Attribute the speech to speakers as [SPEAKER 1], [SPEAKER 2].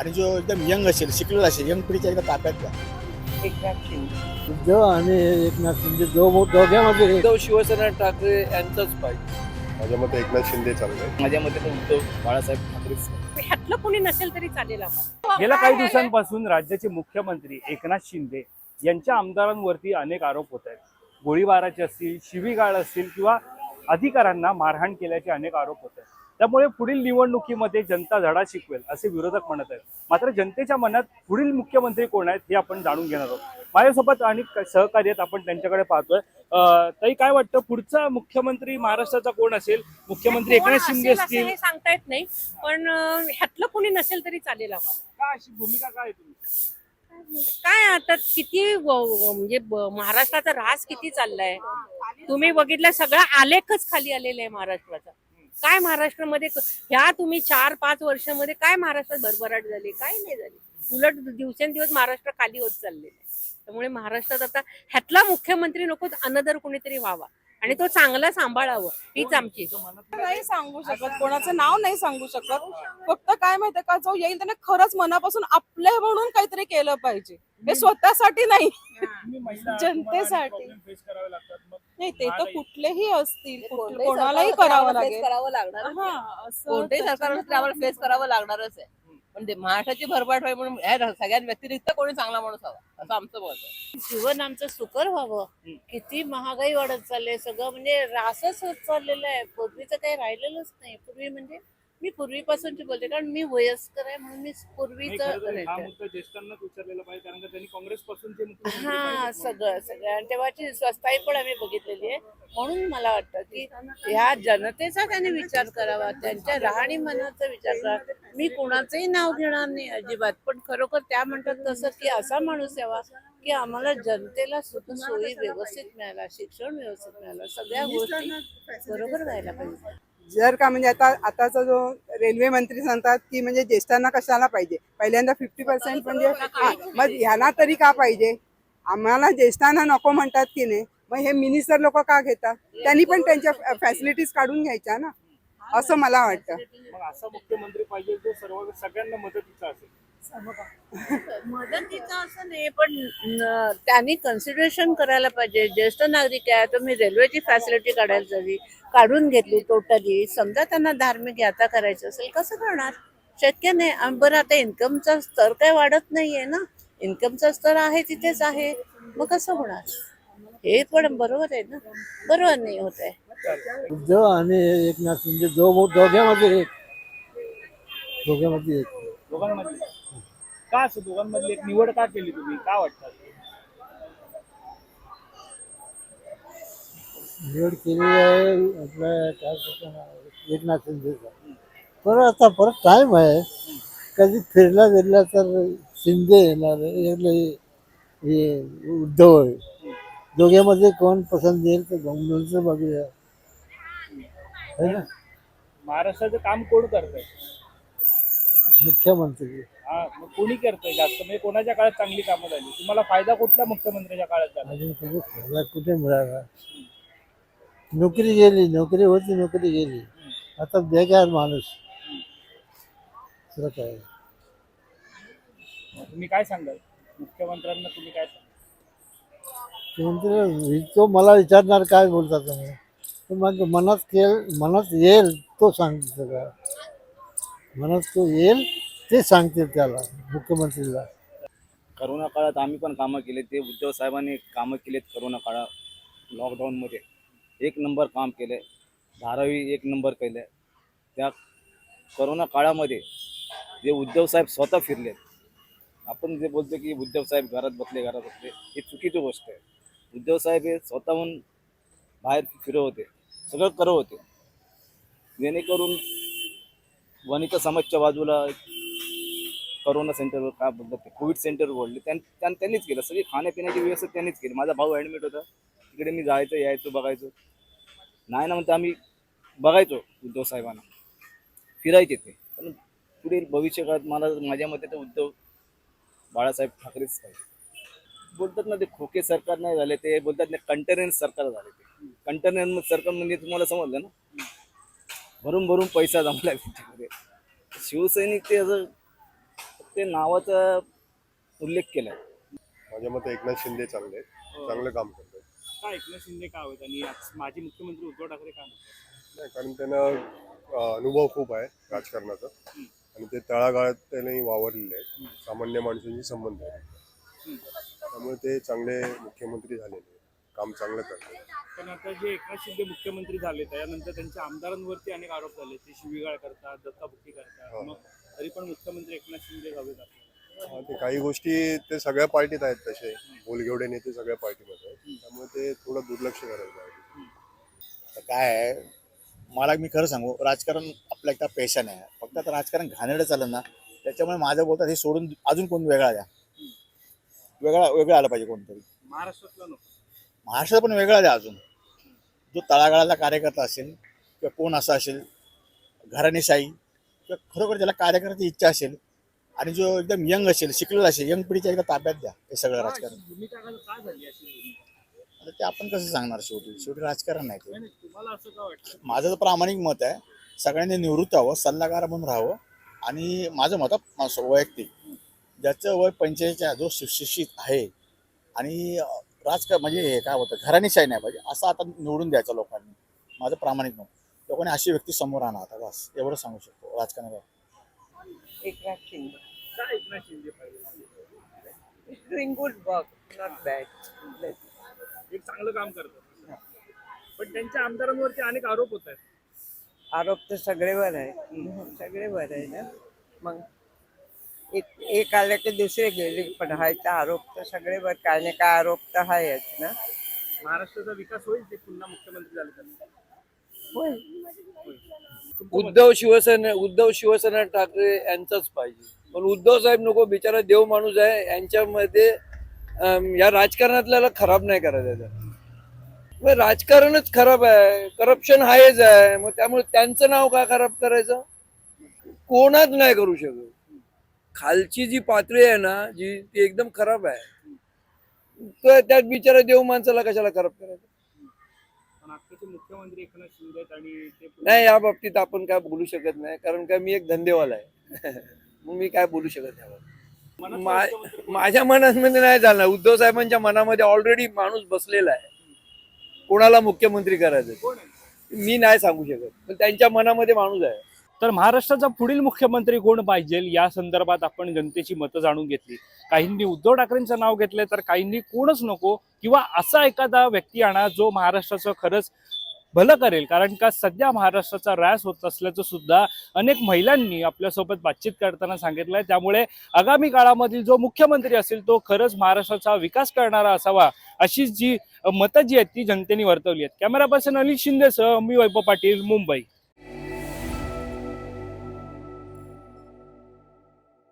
[SPEAKER 1] आणि जो एकदम यंग असेल शिकलेला असेल यंग पिढीच्या एकदा ताब्यात घ्या.
[SPEAKER 2] एकनाथ शिंदे
[SPEAKER 3] उद्धव आणि एकनाथ शिंदे दो दोघांमध्ये
[SPEAKER 4] उद्धव शिवसेना ठाकरे यांचंच पाहिजे
[SPEAKER 5] माझ्या मते एकनाथ शिंदे चाललंय
[SPEAKER 4] माझ्या मते पण उद्धव बाळासाहेब ठाकरेच
[SPEAKER 2] ह्यातलं कोणी नसेल तरी चालेल आम्हाला.
[SPEAKER 6] गेल्या काही दिवसांपासून राज्याचे मुख्यमंत्री एकनाथ शिंदे यांच्या आमदारांवरती अनेक आरोप होत आहेत. गोळीबाराचे असतील शिवीगाळ असतील किंवा अधिकाऱ्यांना मारहाण केल्याचे अनेक आरोप होत आहेत. त्यामुळे पुढील निवडणुकीमध्ये जनता धडा शिकवेल असे विरोधक म्हणत आहेत. मात्र जनतेच्या मनात पुढील मुख्यमंत्री कोण आहेत हे आपण जाणून घेणार आहोत. माझ्यासोबत आणि सहकारी आहेत आपण त्यांच्याकडे पाहतोय. ताई काय वाटतं पुढचा मुख्यमंत्री महाराष्ट्राचा कोण असेल? मुख्यमंत्री एकनाथ शिंदे असतील?
[SPEAKER 2] हे सांगता येत नाही पण ह्यातलं कोणी नसेल तरी चालेल आम्हाला.
[SPEAKER 6] अशी भूमिका काय
[SPEAKER 2] काय आता किती म्हणजे महाराष्ट्राचा रास किती चाललाय? तुम्ही बघितलं सगळा आलेखच खाली आलेला आहे महाराष्ट्राचा. काय महाराष्ट्रामध्ये ह्या तुम्ही चार पाच वर्षामध्ये काय महाराष्ट्रात भरभराट झाली? काय नाही झाली. उलट दिवसेंदिवस महाराष्ट्र खाली होत चाललेलं आहे. त्यामुळे महाराष्ट्रात आता ह्यातला मुख्यमंत्री नकोच अनदर कोणीतरी व्हावा. आणि तो चांगला सांभाळावं हीच आमची.
[SPEAKER 7] नाही सांगू शकत कोणाचं नाव नाही सांगू शकत. फक्त काय माहितीये का जो येईल त्याने खरंच मनापासून आपले म्हणून काहीतरी केलं पाहिजे. हे स्वतःसाठी नाही. जनतेसाठी. नाही ते तर कुठलेही असतील कोणालाही करावं लागेल.
[SPEAKER 8] करावं लागणार
[SPEAKER 7] हा, असं
[SPEAKER 8] कोणत्याही आम्हाला फेस करावं लागणारच आहे. पण महाराष्ट्राची भरभराट व्हावी म्हणून ह्या सगळ्या व्यतिरिक्त कोणी चांगला माणूस हवा असं आमचं मत आहे.
[SPEAKER 9] जीवन आमचं सुकर व्हावं. किती महागाई वाढत चाललंय सगळं म्हणजे रासच होत चाललेलं आहे. पूर्वीचं काही राहिलेलंच नाही. पूर्वी म्हणजे मी पूर्वीपासूनची बोलते कारण मी वयस्कर आहे म्हणून मी पूर्वीचं
[SPEAKER 6] हा
[SPEAKER 9] राहते.
[SPEAKER 6] मुद्दा ज्येष्ठांनाच उचललेला पाहिजे कारण का त्यांनी काँग्रेस पासून जे मुख्यमंत्री
[SPEAKER 9] हा
[SPEAKER 6] पाहिजे.
[SPEAKER 9] सगळं सगळं. आणि तेव्हाची स्वस्ताई पण आम्ही बघितलेली आहे. म्हणून मला वाटतं की ह्या जनतेचा त्याने विचार करावा त्यांच्या राहणीमानाचा विचार करावा. मी कुणाचंही नाव घेणार नाही अजिबात. पण खरोखर त्या म्हणतात तसं की असा माणूस यावा की आम्हाला जनतेला सुख सोयी व्यवस्थित मिळाला शिक्षण व्यवस्थित मिळालं सगळ्या गोष्टी बरोबर व्हायला पाहिजे.
[SPEAKER 10] जर का म्हणजे आता आताचा जो रेल्वे मंत्री सांगतात की म्हणजे ज्येष्ठांना कशाला पाहिजे? पहिल्यांदा फिफ्टी पर्सेंट म्हणजे मग ह्यांना तरी का पाहिजे? आम्हाला ज्येष्ठांना नको म्हणतात की नाही. मग हे मिनिस्टर लोक का घेतात? त्यांनी पण त्यांच्या फॅसिलिटीज काढून घ्यायच्या ना असं मला वाटतं.
[SPEAKER 6] असा मुख्यमंत्री पाहिजे जो सर्व सगळ्यांना मदतीचा असेल.
[SPEAKER 9] मदतीचं असं नाही पण त्यांनी कन्सिडरेशन करायला पाहिजे. ज्येष्ठ नागरिक आहे तुम्ही रेल्वेची फॅसिलिटी काढायला हवी काढून घेतली टोटली समजा त्यांना धार्मिक यात्रा करायची असेल कसं करणार? शक्य नाही. बरं आता इन्कमचा स्तर काही वाढत नाहीये ना? इन्कमचा स्तर आहे तिथेच आहे. मग कसं होणार? हे पण बरोबर आहे ना? बरोबर नाही होत आहे.
[SPEAKER 3] उद्धव आणि एकनाथ शिंदे दो दोघ्यामध्ये एक. म्हणजे दोघ्यामध्ये
[SPEAKER 6] एक. का असं दोघांमधली एक निवड का केली तुम्ही? का वाटतं?
[SPEAKER 3] निवड केलेली आहे आपल्या काय एकनाथ शिंदेचा परत आता परत टाईम आहे. कधी फिरला गेला तर शिंदे येणार हे- हे उद्धव आहे. दोघांमध्ये कोण पसंत येईल तर दोघांचं बघूया. है ना?
[SPEAKER 6] महाराष्ट्राचं काम कोण करतंय?
[SPEAKER 3] मुख्यमंत्री.
[SPEAKER 6] हा मग कोणी करतंय जास्त? म्हणजे कोणाच्या काळात चांगली कामं झाली? तुम्हाला फायदा कुठल्या मुख्यमंत्र्याच्या काळात झाला?
[SPEAKER 3] अजून कुठे फायदा कुठे मिळाला? नोकरी गेली नोकरी होती नोकरी गेली. आता बेकार माणूस. दुसरं काय
[SPEAKER 6] तुम्ही काय सांगाल? मुख्यमंत्र्यांना तुम्ही काय सांगाल?
[SPEAKER 3] मुख्यमंत्री तो मला विचारणार काय बोलतात तुम्ही? तर मग मनात केल मनात येईल तो सांगते सगळं. मनात तो येईल ते सांगतील त्याला मुख्यमंत्रीला.
[SPEAKER 4] करोना काळात आम्ही पण कामं केले. ते उद्धव साहेबांनी कामं केलेत करोना काळात लॉकडाऊनमध्ये एक नंबर काम केले धारावी एक नंबर केले त्या करोना काळामध्ये जे उद्धव साहेब स्वतः फिरलेत आपण जे बोलतो की उद्धव साहेब घरात बसले घरात बसले ही चुकीची गोष्ट आहे. उद्धव साहेब हे स्वतःहून बाहेर फिरत होते. सगळं करत होते. जेणेकरून वनिता समाजच्या बाजूला करोना सेंटरवर काय बोलतात ते कोविड सेंटर ओढले त्यां त्यांनीच केलं. सगळी खाण्यापिण्याची व्यवस्था त्यांनीच केली. माझा भाऊ ॲडमिट होता. तिकडे मी जायचं यायचो बघायचो. नाही ना म्हणता आम्ही बघायचो उद्धव साहेबांना. फिरायचे ते. पण पुढील भविष्यकाळात मला माझ्या मते तर उद्धव बाळासाहेब ठाकरेच पाहिजे. बोलतात ना ते खोके सरकार नाही झाले ते. बोलतात ना कंटेनर सरकार झाले ते. कंटेनर सरकार म्हणजे तुम्हाला समजलं ना? भरून भरून पैसा जमला त्यांच्याकडे. शिवसैनिक ते असं ते नावाचा उल्लेख केलाय.
[SPEAKER 5] माझ्या मते एकनाथ शिंदे चांगले आहेत. चांगलं काम करतात.
[SPEAKER 6] काय एकनाथ शिंदे का हवेत आणि आज माजी मुख्यमंत्री उद्धव ठाकरे का
[SPEAKER 5] नाही कारण त्यांना अं, अनुभव खूप आहे राजकारणाचा. आणि ते तळागाळात त्यांनी वावरलेले आहेत. सामान्य माणसांशी संबंध आहे. त्यामुळे ते चांगले मुख्यमंत्री झालेले आहेत. काम चांगलं करतात.
[SPEAKER 6] पण आता जे एकनाथ शिंदे मुख्यमंत्री झाले त्यानंतर त्यांच्या आमदारांवरती अनेक आरोप झाले ते शिवीगाळ करतात धक्काबुक्की करतात.
[SPEAKER 5] हो.
[SPEAKER 6] मग तरी पण मुख्यमंत्री एकनाथ शिंदे हवेत.
[SPEAKER 5] हा, ते काही गोष्टी ते सगळ्या पार्टीत आहेत तसे. बोलगेवडे नेते सगळ्या पार्टीमध्ये आहेत. त्यामुळे ते थोडं दुर्लक्ष करायला पाहिजे.
[SPEAKER 1] तर काय आहे? मला मी खरं सांगू राजकारण आपला एकदा पेशा नाही फक्त आता राजकारण घाणेरडं चाललं ना त्याच्यामुळे माझं बोलतात हे सोडून अजून कोण वेगळा द्या? वेगळा वेगळं आलं पाहिजे कोणतरी.
[SPEAKER 6] महाराष्ट्रातला नको
[SPEAKER 1] महाराष्ट्रात पण वेगळा द्या अजून. जो तळागाळाला कार्यकर्ता असेल किंवा कोण असा असेल घराणेशाही किंवा खरोखर ज्याला कार्यकर्त्याची इच्छा असेल आणि जो एकदम यंग असेल शिकलेला असेल यंग पिढीच्या एकदा ताब्यात द्या हे सगळं राजकारण? आता ते आपण कसं सांगणार शेवटी? शेवटी राजकारण नाही ते. माझं तर प्रामाणिक मत आहे सगळ्यांनी निवृत्त व्हावं सल्लागार म्हणून राहावं आणि माझं मत वैयक्तिक. ज्याचं वय पंच्याऐंशीच्या जो सुशिक्षित आहे आणि राजकारण म्हणजे हे काय होतं घराणीशाही नाही पाहिजे असं आता निवडून द्यायचं लोकांनी. माझं प्रामाणिक मत लोकांनी अशी व्यक्ती समोर आणा आता बस. एवढं सांगू शकतो राजकारणात.
[SPEAKER 9] Eknath Shinde. Good work not bad
[SPEAKER 6] एक चांगलं काम करतात. पण त्यांच्या आमदारांवरती अनेक आरोप होत आहेत.
[SPEAKER 9] आरोप तर सगळेवर आहे सगळेवर आहे ना मग एक एक आले की दुसरे गेले पण हाय तर आरोप तर सगळेवर काय ना काय आरोप तर आहेच ना.
[SPEAKER 6] महाराष्ट्राचा विकास होईल ते पुन्हा मुख्यमंत्री झाले
[SPEAKER 9] होय
[SPEAKER 11] उद्धव शिवसेना उद्धव शिवसेना ठाकरे यांचाच पाहिजे. पण उद्धव साहेब नको बिचारा देव माणूस आहे यांच्यामध्ये या राजकारणातल्याला खराब नाही करायचं मग राजकारणच खराब आहे करप्शन आहेच आहे मग त्यामुळे त्यांचं नाव का खराब करायचं? कोणाच नाही करू शकत. खालची जी पातळी आहे ना जी ती एकदम खराब आहे. तर त्यात बिचारा देव माणसाला कशाला खराब करायचं?
[SPEAKER 6] आत्ताचे मुख्यमंत्री एकनाथ शिंदे आहेत आणि ते
[SPEAKER 11] नाही या बाबतीत आपण काय बोलू शकत नाही कारण काय मी एक धंदेवाला आहे. मग मी काय बोलू शकत नाही यावर.
[SPEAKER 6] मनातला
[SPEAKER 11] मा-
[SPEAKER 6] मुख्यमंत्री कोण?
[SPEAKER 11] माझ्या मनामध्ये नाही झालं उद्धव साहेबांच्या मनामध्ये ऑलरेडी माणूस बसलेला आहे. कोणाला मुख्यमंत्री करायचं?
[SPEAKER 6] कोण आहे?
[SPEAKER 11] मी नाही सांगू शकत. पण त्यांच्या मनामध्ये माणूस आहे.
[SPEAKER 6] तर महाराष्ट्राचा पुढील मुख्यमंत्री कोण पाहिजे? या संदर्भात आपण जनतेची मतं जाणून घेतली. काहींनी उद्धव ठाकरेंचं नाव घेतलंय तर काहींनी कोणच नको किंवा असा एखादा व्यक्ती आणा जो महाराष्ट्राचं खरंच भलं करेल कारण का सध्या महाराष्ट्राचा रॅस होत असल्याचं सुद्धा अनेक महिलांनी आपल्यासोबत बातचीत करताना सांगितलं आहे त्यामुळे आगामी काळामधील जो मुख्यमंत्री असेल तो खरंच महाराष्ट्राचा विकास करणारा असावा अशीच जी मतं जी आहेत ती जनतेने वर्तवली आहेत. कॅमेरा पर्सन अनिल शिंदेसह मी वैभव पाटील मुंबई.